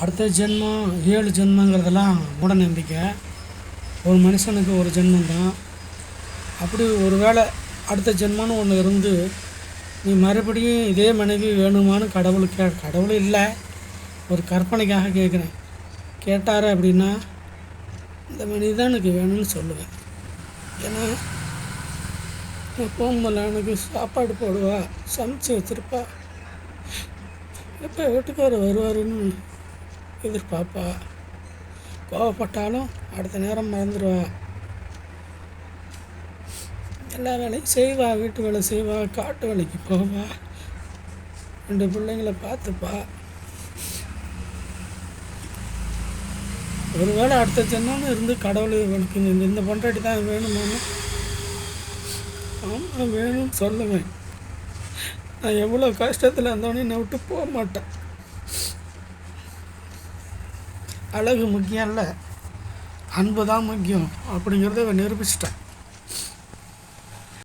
அடுத்த ஜென்மம் ஏழு ஜென்மங்கிறதெல்லாம் மூட நம்பிக்கை ஒரு மனுஷனுக்கு ஒரு ஜென்மம் தான். அப்படி ஒரு வேளை அடுத்த ஜென்மம்னு ஒன்று இருந்து நீ மறுபடியும் இதே மனைவி வேணுமான்னு கடவுள் கே கடவுள் இல்லை. ஒரு கற்பனைக்காக கேட்குறேன். கேட்டார் அப்படின்னா இந்த மனைவி தான் எனக்கு வேணும்னு சொல்லுவேன். ஏன்னா நான் போகும்போது எனக்கு சாப்பாடு போடுவா சமைச்சு வச்சுருப்பா. எப்போ வீட்டுக்காரர் வருவாருன்னு எதிர்பார்ப்பா கோவப்பட்டாலும் அடுத்த நேரம் மறந்துடுவா எல்லா வேலையும் செய்வா வீட்டு வேலை செய்வா காட்டு வேலைக்கு போவா. ரெண்டு பிள்ளைங்கள பார்த்துப்பா. ஒரு வேளை அடுத்த ஜென்மம்னு இருந்து கடவுள் எனக்கு இந்த இந்த பொண்டாட்டி தான் வேணுமான்னு ஆமாம் வேணும்னு சொல்லுவேன். நான் எவ்வளோ கஷ்டத்தில் இருந்தோடனே என்னை விட்டு போக மாட்டேன். அழகு முக்கியம் இல்லை அன்பு தான் முக்கியம். அப்படிங்கிறத நிரூபிச்சிட்டேன்.